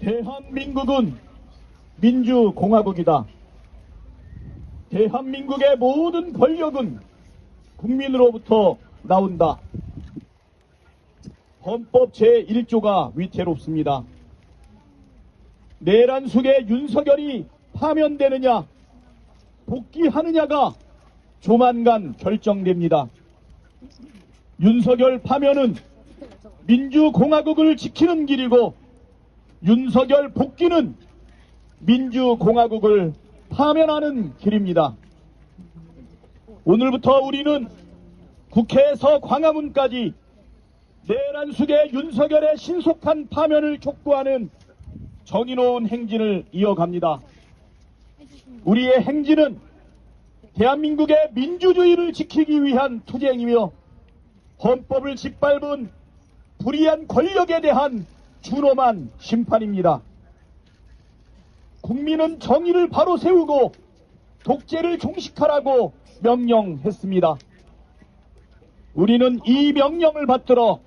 대한민국은 민주공화국이다. 대한민국의 모든 권력은 국민으로부터 나온다. 헌법 제1조가 위태롭습니다. 내란 속에 윤석열이 파면되느냐, 복귀하느냐가 조만간 결정됩니다. 윤석열 파면은 민주공화국을 지키는 길이고 윤석열 복귀는 민주공화국을 파면하는 길입니다. 오늘부터 우리는 국회에서 광화문까지 내란 속의 윤석열의 신속한 파면을 촉구하는 정의로운 행진을 이어갑니다. 우리의 행진은 대한민국의 민주주의를 지키기 위한 투쟁이며 헌법을 짓밟은 불의한 권력에 대한 준엄한 심판입니다. 국민은 정의를 바로 세우고 독재를 종식하라고 명령했습니다. 우리는 이 명령을 받들어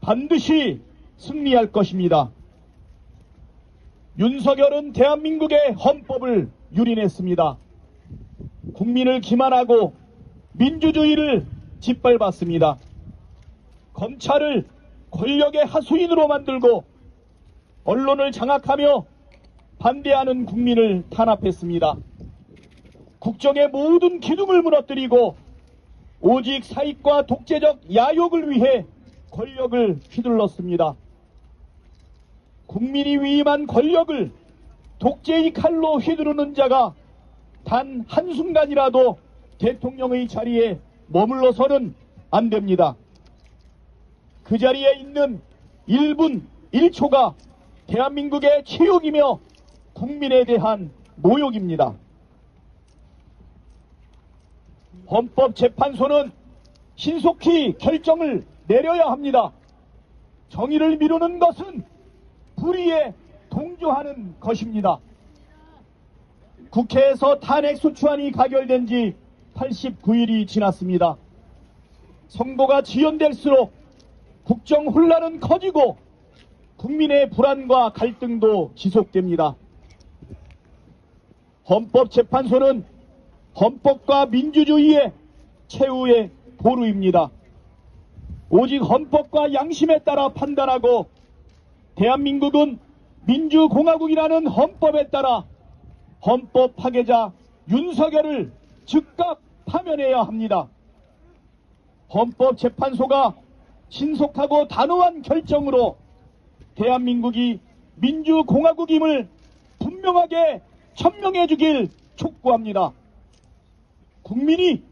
반드시 승리할 것입니다. 윤석열은 대한민국의 헌법을 유린했습니다. 국민을 기만하고 민주주의를 짓밟았습니다. 검찰을 권력의 하수인으로 만들고 언론을 장악하며 반대하는 국민을 탄압했습니다. 국정의 모든 기둥을 무너뜨리고 오직 사익과 독재적 야욕을 위해 권력을 휘둘렀습니다. 국민이 위임한 권력을 독재의 칼로 휘두르는 자가 단 한순간이라도 대통령의 자리에 머물러서는 안 됩니다. 그 자리에 있는 1분 1초가 대한민국의 치욕이며 국민에 대한 모욕입니다. 헌법재판소는 신속히 결정을 내려야 합니다. 정의를 미루는 것은 불의에 동조하는 것입니다. 국회에서 탄핵 소추안이 가결된 지 89일이 지났습니다. 선거가 지연될수록 국정 혼란은 커지고 국민의 불안과 갈등도 지속됩니다. 헌법재판소는 헌법과 민주주의의 최후의 보루입니다. 오직 헌법과 양심에 따라 판단하고 대한민국은 민주공화국이라는 헌법에 따라 헌법 파괴자 윤석열을 즉각 파면해야 합니다. 헌법재판소가 신속하고 단호한 결정으로 대한민국이 민주공화국임을 분명하게 천명해 주길 촉구합니다. 국민이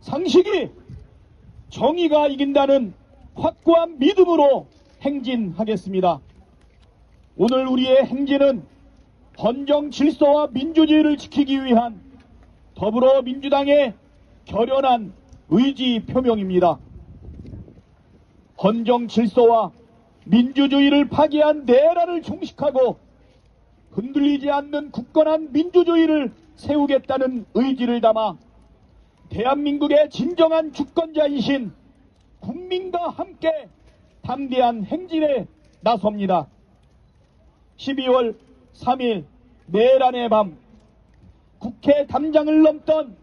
상식이 정의가 이긴다는 확고한 믿음으로 행진하겠습니다. 오늘 우리의 행진은 헌정 질서와 민주주의를 지키기 위한 더불어민주당의 결연한 의지 표명입니다. 헌정 질서와 민주주의를 파괴한 내란을 종식하고 흔들리지 않는 굳건한 민주주의를 세우겠다는 의지를 담아 대한민국의 진정한 주권자이신 국민과 함께 담대한 행진에 나섭니다. 12월 3일 내란의 밤 국회 담장을 넘던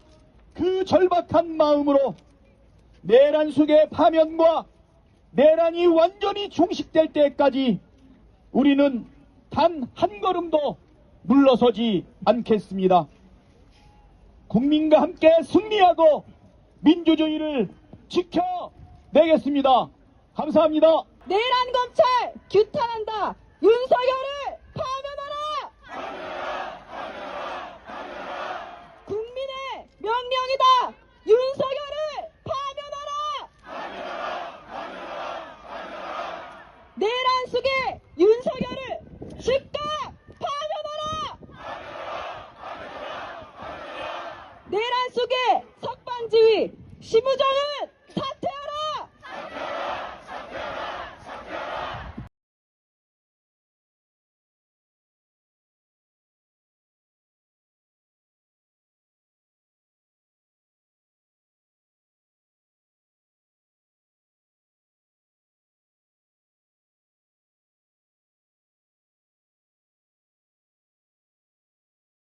그 절박한 마음으로 내란 속의 파면과 내란이 완전히 종식될 때까지 우리는 단 한 걸음도 물러서지 않겠습니다. 국민과 함께 승리하고 민주주의를 지켜내겠습니다. 감사합니다. 내란 검찰 규탄한다. 윤석열을 속에 석방지휘 심우정은